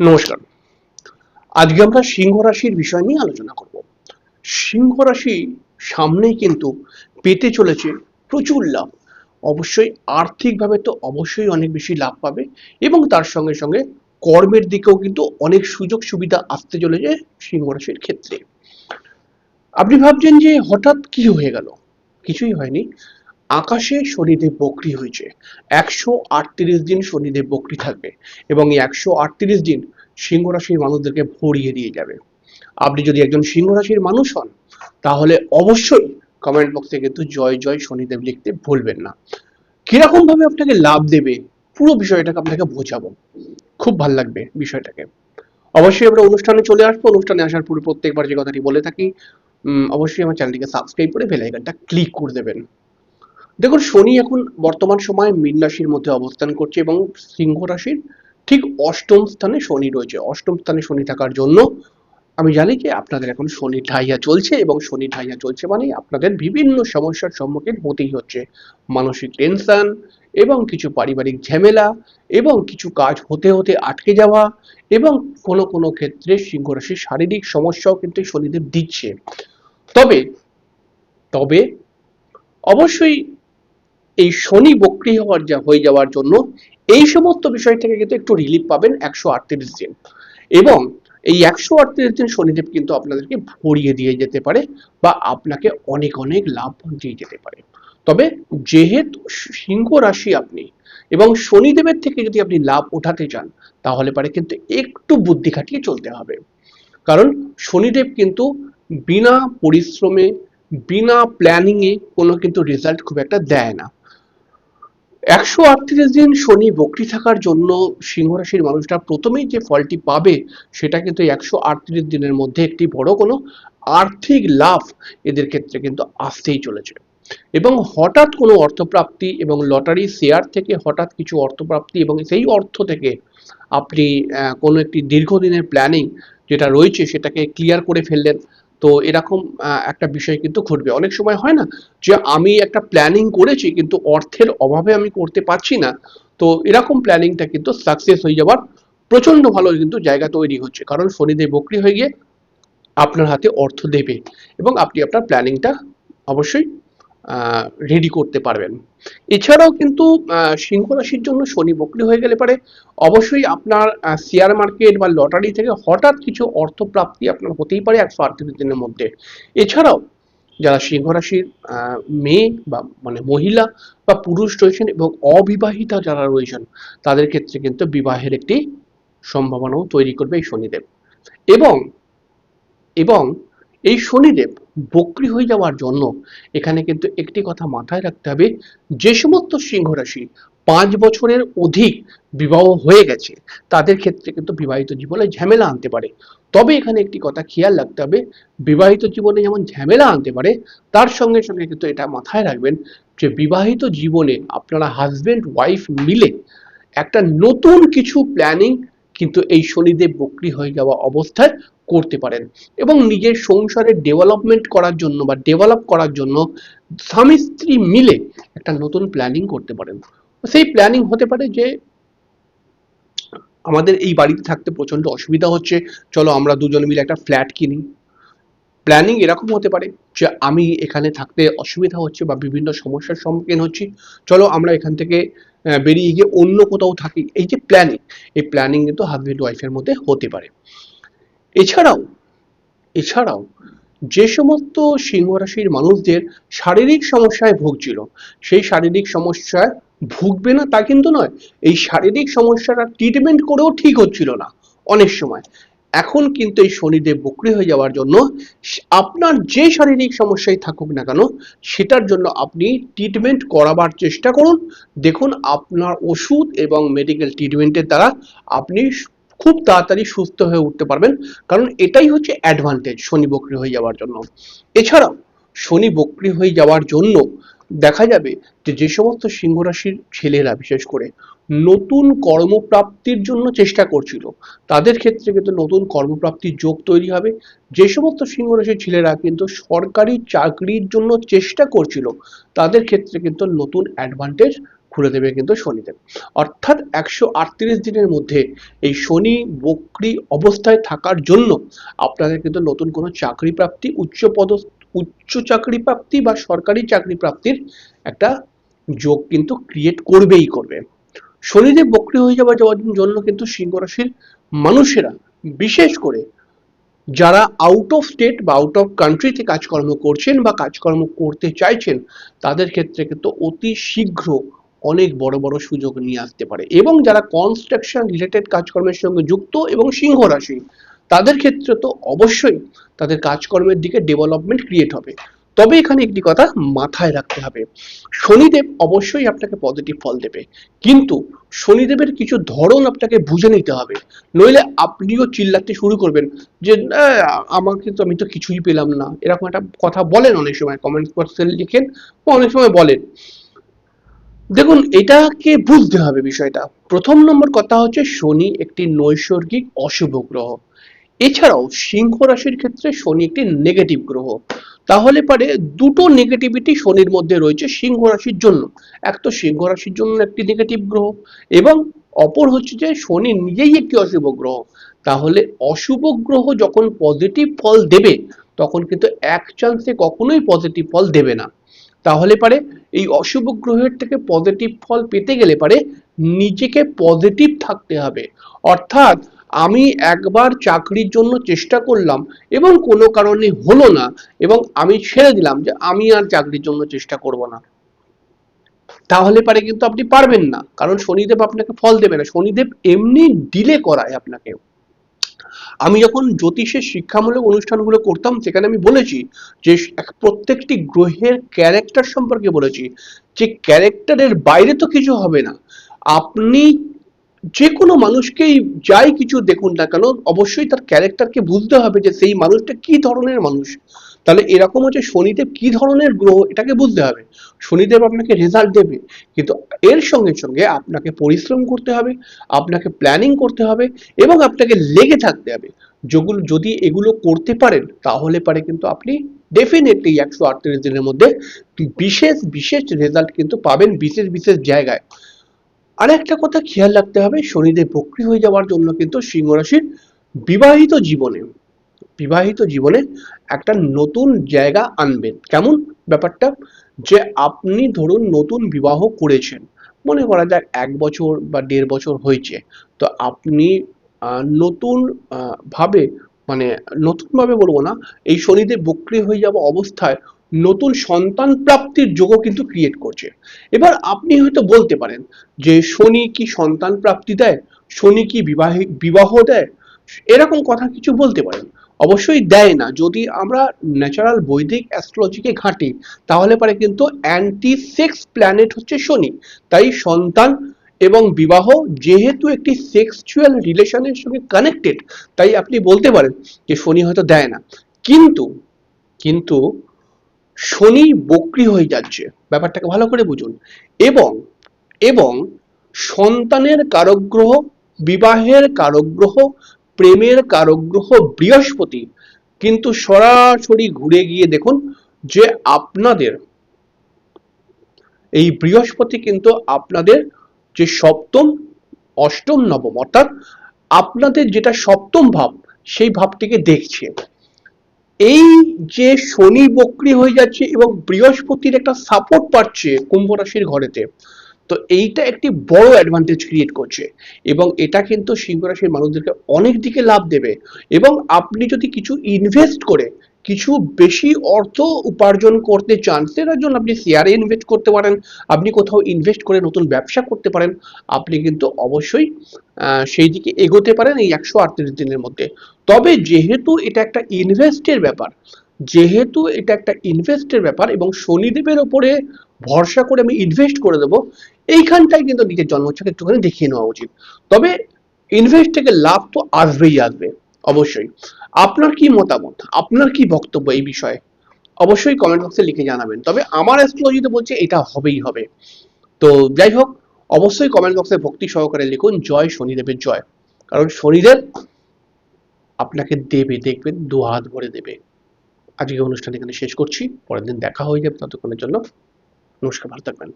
নমস্কার। আজকে আমরা সিংহ রাশির বিষয় নিয়ে আলোচনা করব। সিংহ রাশি সামনেই কিন্তু পেতে চলেছে প্রচুর লাভ। অবশ্যই আর্থিকভাবে তো অবশ্যই অনেক বেশি লাভ পাবে এবং তার সঙ্গে সঙ্গে কর্মের দিকেও কিন্তু অনেক সুযোগ সুবিধা আসতে চলেছে সিংহ রাশির ক্ষেত্রে। আপনি ভাবছেন যে হঠাৎ কি হয়ে গেল? কিছুই হয়নি। আকাশে শনিদেব বক্রি হয়েছে। একশো আটত্রিশ দিন শনিদেব বক্রি থাকবে এবং এই একশো আটত্রিশ দিন সিংহ রাশির মানুষদেরকে ভরিয়ে দিয়ে যাবে। আপনি যদি একজন সিংহ রাশির মানুষ হন, তাহলে অবশ্যই কমেন্ট বক্সে কিন্তু জয় জয় শনিদেব লিখতে ভুলবেন না। কীরকম ভাবে আপনাকে লাভ দেবে, পুরো বিষয়টাকে আপনাকে বোঝাবো। খুব ভালো লাগবে বিষয়টাকে। অবশ্যই আমরা অনুষ্ঠানে চলে আসব। অনুষ্ঠানে আসার পূর্বে প্রত্যেকবার যে কথাটি বলে থাকি অবশ্যই আমার চ্যানেলটিকে সাবস্ক্রাইব করে বেল ক্লিক করে দেবেন। দেখুন, শনি এখন বর্তমান সময়ে মীন রাশির মধ্যে অবস্থান করছে এবং সিংহ রাশির ঠিক অষ্টম স্থানে শনি রয়েছে। অষ্টম স্থানে শনি থাকার জন্য আমি জানি যে আপনাদের এখন শনি ঢাইয়া চলছে এবং শনি ঢাইয়া চলছে মানে আপনাদের বিভিন্ন সমস্যার সম্মুখীন হতেই হচ্ছে। মানসিক টেনশন এবং কিছু পারিবারিক ঝামেলা এবং কিছু কাজ হতে হতে আটকে যাওয়া এবং কোনো কোনো ক্ষেত্রে সিংহ রাশির শারীরিক সমস্যাও কিন্তু শনিদেব দিচ্ছে। তবে তবে অবশ্যই এই শনি বক্রি হওয়ার যা হয়ে যাওয়ার জন্য এই সমস্ত বিষয় থেকে কিন্তু একটু রিলিফ পাবেন একশো আটত্রিশ দিন। এবং এই একশো আটত্রিশ দিন শনিদেব কিন্তু আপনাদেরকে ভরিয়ে দিয়ে যেতে পারে বা আপনাকে অনেক অনেক লাভ দিয়ে যেতে পারে। তবে যেহেতু সিংহ রাশি আপনি এবং শনিদেবের থেকে যদি আপনি লাভ ওঠাতে চান, তাহলে পারে কিন্তু একটু বুদ্ধি খাটিয়ে চলতে হবে। কারণ শনিদেব কিন্তু বিনা পরিশ্রমে, বিনা প্ল্যানিং এ কোনো কিন্তু রেজাল্ট খুব একটা দেয় না। একশো আটত্রিশ দিন শনি বক্রি থাকার জন্য সিংহ রাশির মানুষরা প্রথমেই যে ফলটি পাবে, সেটা কিন্তু একশো আটত্রিশ দিনের মধ্যে একটি বড় কোনো আর্থিক লাভ এদের ক্ষেত্রে কিন্তু আসতেই চলেছে। এবং হঠাৎ কোনো অর্থপ্রাপ্তি এবং লটারি শেয়ার থেকে হঠাৎ কিছু অর্থপ্রাপ্তি এবং সেই অর্থ থেকে আপনি কোনো একটি দীর্ঘদিনের প্ল্যানিং যেটা রয়েছে সেটাকে ক্লিয়ার করে ফেললেন তো এরকম একটা বিষয় কিন্তু ঘটবে। অনেক সময় হয় না যে আমি একটা প্ল্যানিং করেছি কিন্তু অর্থের অভাবে আমি করতে পারছি না। তো এরকম প্ল্যানিংটা কিন্তু সাকসেস হয়ে যাওয়ার প্রচণ্ড ভালো কিন্তু জায়গা তৈরি হচ্ছে। কারণ শনিদেব বকরি হয়ে গিয়ে আপনার হাতে অর্থ দেবে এবং আপনি আপনার প্ল্যানিংটা অবশ্যই রেডি করতে পারবেন। এছাড়াও কিন্তু সিংহ রাশির জন্য শনি বকরি হয়ে গেলে পারে। অবশ্যই আপনার শেয়ার মার্কেট বা লটারি থেকে হঠাৎ কিছু অর্থ প্রাপ্তি আপনার হতেই পারে একশো আটত্রিশ দিনের মধ্যে। এছাড়াও, যারা সিংহ রাশির মেয়ে বা মানে মহিলা বা পুরুষ রয়েছেন এবং অবিবাহিতা যারা রয়েছেন, তাদের ক্ষেত্রে কিন্তু বিবাহের একটি সম্ভাবনাও তৈরি করবে এই শনিদেব। এবং এবং এই শনিদেব বক্রি হয়ে যাওয়ার জন্য এখানে কিন্তু একটি কথা মাথায় রাখতে হবে, যে সমস্ত সিংহ রাশি পাঁচ বছরের অধিক বিবাহ হয়ে গেছে, তাদের ক্ষেত্রে কিন্তু বিবাহিত জীবনে ঝামেলা আনতে পারে। তবে এখানে একটি কথা খেয়াল রাখতে হবে, বিবাহিত জীবনে যেমন ঝামেলা আনতে পারে, তার সঙ্গে সঙ্গে কিন্তু এটা মাথায় রাখবেন যে বিবাহিত জীবনে আপনারা হাজবেন্ড ওয়াইফ মিলে একটা নতুন কিছু প্ল্যানিং কিন্তু এই শনিদেব বক্রি হয়ে যাওয়া অবস্থায় করতে পারেন। এবং নিজের সংসারের ডেভেলপমেন্ট করার জন্য বা ডেভেলপ করার জন্য স্বামী স্ত্রী মিলে একটা নতুন প্ল্যানিং করতে পারেন। সেই প্ল্যানিং হতে পারে যে আমাদের এই বাড়িতে থাকতে প্রচণ্ড অসুবিধা হচ্ছে, চলো আমরা দুজন মিলে একটা ফ্ল্যাট কিনি। প্ল্যানিং এরকম হতে পারে যে আমি এখানে থাকতে অসুবিধা হচ্ছে বা বিভিন্ন সমস্যার সম্মুখীন হচ্ছি, চলো আমরা এখান থেকে বেরিয়ে গিয়ে অন্য কোথাও থাকি। এই যে প্ল্যানিং এই প্ল্যানিং কিন্তু হাজবেন্ড ওয়াইফের মধ্যে হতে পারে। এছাড়াও এছাড়াও যে সমস্ত সিংহ রাশির মানুষদের শারীরিক সমস্যায় ভুগছিল, সেই শারীরিক সমস্যায় ভুগবে না তা কিন্তু নয়, এই শারীরিক সমস্যাটা ট্রিটমেন্ট করেও ঠিক হচ্ছিল না অনেক সময়। এখন কিন্তু এই শনিদেব বকরি হয়ে যাওয়ার জন্য আপনার যে শারীরিক সমস্যায় থাকুক না কেন, সেটার জন্য আপনি ট্রিটমেন্ট করাবার চেষ্টা করুন। দেখুন আপনার ওষুধ এবং মেডিকেল ট্রিটমেন্টের দ্বারা আপনি খুব তাড়াতাড়ি সুস্থ হয়ে উঠতে পারবেন। কারণ এটাই হচ্ছে অ্যাডভান্টেজ শনি বকরি হয়ে যাওয়ার জন্য। এছাড়াও শনি বকরি হয়ে যাওয়ার জন্য দেখা যাবে যে যে সমস্ত সিংহ রাশির ছেলেরা, বিশেষ করে নতুন কর্মপ্রাপ্তির জন্য চেষ্টা করছিল। তাদের ক্ষেত্রে কিন্তু নতুন কর্মপ্রাপ্তির যোগ তৈরি হবে। যে সমস্ত সিংহ রাশির ছেলেরা কিন্তু সরকারি চাকরির জন্য চেষ্টা করছিল, তাদের ক্ষেত্রে কিন্তু নতুন অ্যাডভান্টেজ খুলে দেবে কিন্তু শনিদেব অর্থাৎ একশো আটত্রিশ দিনের মধ্যে এই শনি বক্রি অবস্থায় থাকার জন্য আপনাদের কিন্তু নতুন কোনো চাকরি প্রাপ্তি, উচ্চ পদ উচ্চ চাকরি প্রাপ্তি বা সরকারি চাকরি প্রাপ্তির একটা যোগ কিন্তু ক্রিয়েট করবেই করবে। শনিদেব বক্রি হয়ে যাওয়ার যাওয়ার জন্য কিন্তু সিংহ রাশির মানুষেরা বিশেষ করে যারা আউট অফ স্টেট বা আউট অফ কান্ট্রিতে কাজকর্ম করছেন বা কাজকর্ম করতে চাইছেন, তাদের ক্ষেত্রে কিন্তু অতি শীঘ্র অনেক বড় বড় সুযোগ নিয়ে আসতে পারে। এবং যারা কনস্ট্রাকশন রিলেটেড কাজকর্মের সঙ্গে যুক্ত এবং সিংহ রাশি, তাদের ক্ষেত্রে তো অবশ্যই তাদের কাজকর্মের দিকে ডেভেলপমেন্ট ক্রিয়েট হবে। তবে এখানে একটি কথা মাথায় রাখতে হবে। শনিদেব অবশ্যই আপনাকে পজিটিভ ফল দেবে। কিন্তু শনিদেবের কিছু ধরন আপনাকে বুঝে নিতে হবে। নইলে আপনিও চিল্লাতে শুরু করবেন যে আমাকে তো আমি তো কিছুই পেলাম না। এরকম একটা কথা বলেন অনেক সময়। কমেন্ট বক্সে লিখেন বা অনেক সময় বলেন। দেখুন, এটাকে বুঝতে হবে বিষয়টা। প্রথম নম্বর কথা হচ্ছে, শনি একটি নৈসর্গিক অশুভ গ্রহ। এছাড়াও সিংহ রাশির ক্ষেত্রে শনি একটি নেগেটিভ গ্রহ। তাহলে পারে দুটো নেগেটিভিটি শনির মধ্যে রয়েছে সিংহ রাশির জন্য। এক তো সিংহ রাশির জন্য একটি নেগেটিভ গ্রহ এবং অপর হচ্ছে যে শনি নিজেই একটি অশুভ গ্রহ। তাহলে অশুভ গ্রহ যখন পজিটিভ ফল দেবে, তখন কিন্তু এক চান্সে কখনোই পজিটিভ ফল দেবে না। তাহলে পারে এই অশুভ গ্রহের থেকে পজিটিভ ফল পেতে গেলে পারে নিজেকে পজিটিভ থাকতে হবে। অর্থাৎ আমি একবার চাকরির জন্য চেষ্টা করলাম এবং কোনো কারণে হলো না এবং আমি ছেড়ে দিলাম যে আমি আর চাকরির জন্য চেষ্টা করব না। তাহলে পারে কিন্তু আপনি পারবেন না। কারণ শনিদেব আপনাকে ফল দেবে না। শনিদেব এমনি ডিলে করায় আপনাকে আমি যখন জ্যোতিষের শিক্ষামূলক অনুষ্ঠানগুলো করতাম, সেখানে আমি বলেছি যে প্রত্যেকটি গ্রহের ক্যারেক্টার সম্পর্কে বলেছি যে ক্যারেক্টারের বাইরে তো কিছু হবে না। আপনি যে কোনো মানুষকেই যাই কিছু দেখুন না কেন, অবশ্যই তার ক্যারেক্টারকে বুঝতে হবে যে, সেই মানুষটা কি ধরনের মানুষ। তাহলে এরকম হচ্ছে শনিদেব কি ধরনের গ্রহ এটাকে বুঝতে হবে। শনিদেব আপনাকে রেজাল্ট দেবে, কিন্তু এর সঙ্গে সঙ্গে আপনাকে পরিশ্রম করতে হবে, আপনাকে প্ল্যানিং করতে হবে এবং আপনাকে লেগে থাকতে হবে। যেগুলো যদি এগুলো করতে পারেন, তাহলে পারে কিন্তু আপনি ডেফিনেটলি একশো আটত্রিশ দিনের মধ্যে বিশেষ বিশেষ রেজাল্ট কিন্তু পাবেন বিশেষ বিশেষ জায়গায়। আর একটা কথা খেয়াল রাখতে হবে, শনিদেব বক্রি হয়ে যাওয়ার জন্য কিন্তু সিংহ রাশির বিবাহিত জীবনে বিবাহিত জীবনে একটা নতুন জায়গা আনবেন। কেমন? ব্যাপারটা যে আপনি ধরুন নতুন বিবাহ করেছেন। মনে করা যাক এক বছর বা দেড় বছর হয়েছে। তো আপনি নতুন ভাবে মানে নতুন ভাবে বলব না, এই শনিদেব বক্রি হয়ে যাওয়া অবস্থায় নতুন সন্তান প্রাপ্তির যোগ কিন্তু ক্রিয়েট করছে। এবার আপনি হয়তো বলতে পারেন যে শনি কি সন্তান প্রাপ্তি দেয়? শনি কি বিবাহে, বিবাহ দেয়? এরকম কথা কিছু বলতে পারেন। অবশ্যই দেয় না। যদি আমরা ন্যাচারাল বৈদিক অ্যাস্ট্রোলজিকে ঘাঁটি, তাহলে পারে কিন্তু অ্যান্টি সেক্স প্ল্যানেট হচ্ছে শনি। তাই সন্তান এবং বিবাহ যেহেতু একটি সেক্সুয়াল রিলেশনের সঙ্গে কানেক্টেড তাই আপনি বলতে পারেন যে শনি হয়তো দেয় না। কিন্তু কিন্তু শনি বক্রি হয়ে যাচ্ছে, ব্যাপারটাকে ভালো করে বুঝুন। এবং এবং সন্তানের কারগ্রহ, বিবাহের কারগ্রহ প্রেমের কারগ্রহ বৃহস্পতি। কিন্তু সরাসরি ঘুরে গিয়ে দেখুন যে আপনাদের, এই বৃহস্পতি কিন্তু আপনাদের যে সপ্তম, অষ্টম, নবম, অর্থাৎ আপনাদের যেটা সপ্তম ভাব, সেই ভাবটিকে দেখছে। এই যে শনি বক্রি হয়ে যাচ্ছে এবং বৃহস্পতির একটা সাপোর্ট পাচ্ছে কুম্ভ রাশির ঘরেতে তো এইটা একটি বড় অ্যাডভান্টেজ ক্রিয়েট করছে এবং এটা কিন্তু সিংহ রাশির মানুষদেরকে অনেক দিকে লাভ দেবে এবং আপনি যদি কিছু ইনভেস্ট করে কিছু বেশি অর্থ উপার্জন করতে চান, সেটার জন্য আপনি শেয়ারে ইনভেস্ট করতে পারেন, আপনি কোথাও ইনভেস্ট করে নতুন ব্যবসা করতে পারেন, আপনি কিন্তু অবশ্যই সেই দিকে এগোতে পারেন এই একশো আটত্রিশ দিনের মধ্যে। তবে যেহেতু এটা একটা ইনভেস্টের ব্যাপার, যেহেতু এটা একটা ইনভেস্টের ব্যাপার এবং শনিদেবের ওপরে ভরসা করে আমি ইনভেস্ট করে দেবো এইখানটাই কিন্তু নিজের জন্মছক একটুখানি দেখিয়ে নেওয়া উচিত। তবে ইনভেস্ট থেকে লাভ তো আসবেই আসবে, অবশ্যই। আপনার কি মতামত? আপনার কি বক্তব্য এই বিষয়ে? অবশ্যই কমেন্ট বক্সে লিখে জানাবেন। তবে আমার অ্যাস্ট্রোলজিতে বলছে এটা হবেই হবে। তো যাই হোক, অবশ্যই কমেন্ট বক্সে ভক্তি সহকারে লিখুন, জয় শনিদেবের জয়। কারণ শনিদেব আপনাকে দেবে দেখবেন দু হাত ভরে দেবে। আজকে অনুষ্ঠান এখানে শেষ করছি। পরের দিন দেখা হয়ে যাবে ততক্ষণের জন্য। নমস্কার, ভালো থাকবেন।